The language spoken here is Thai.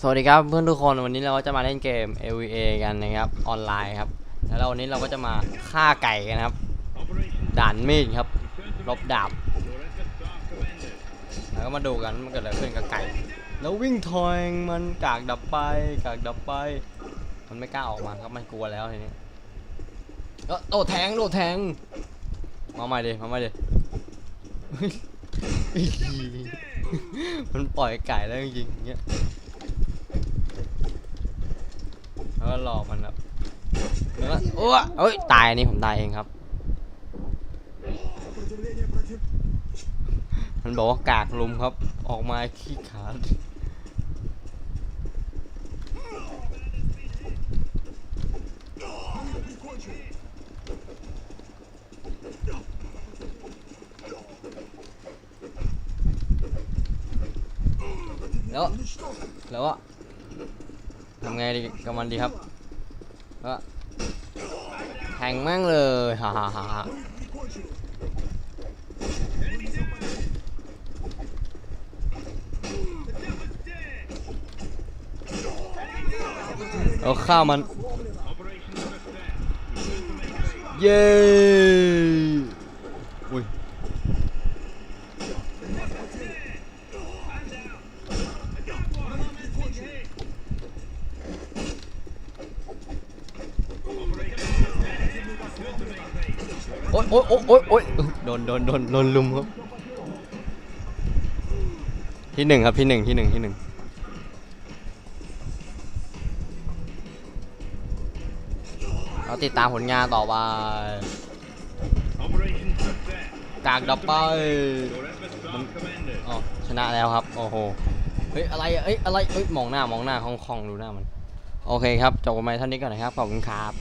สวัสดีครับเพื่อนทุกคนวันนี้เราก็จะมาเล่นเกม LVA กันนะครับออนไลน์ครับแล้ววันนี้เราก็จะมาฆ่าไก่กันครับด่านมีดครับลบดาบแล้วก็มาดูกันมันเกิดอะไรขึ้นกับไก่ แล้ววิ่งทอยมันกากดับไปกากดับไป มันไม่กล้าออกมาครับมันกลัวแล้วทีนี้เออโดดแทงโดดแทงมาใหม่ดิมาใหม่ดิมันปล่อยไก่แล้วจริงๆอย่างเงี้ย้วก็รอมันครับแล้วก็อ้วเอ้ยตายอันนี้ผมตายเองครับ มันบอกว่ากากลุมครับ ออกมาขี้ขาดแล้วแล้ว ทำไงดีกับมันดีครับแล้วก็แทงแม่งเลยฮ่าฮ่าฮ่าเอาข้าวมัน เย้ โอ๊ยโอ๊ยโอ๊ยโอ๊ยโอ๊ยโดนโดนโดนโดนลุมครับ ที่หนึ่งครับที่หนึ่งที่หนึ่งที่หนึ่งเราติดตามผลงานต่อไปกากดับไป Your efforts are commended. อ๋อชนะแล้วครับ โอ้โห เฮ้ย อะไรเอ้ย อะไรเอ้ย มองหน้ามองหน้าคล่องๆ ดูหน้ามัน โอเคครับ จบกันไปเท่านี้ก่อนนะครับ ขอบคุณครับ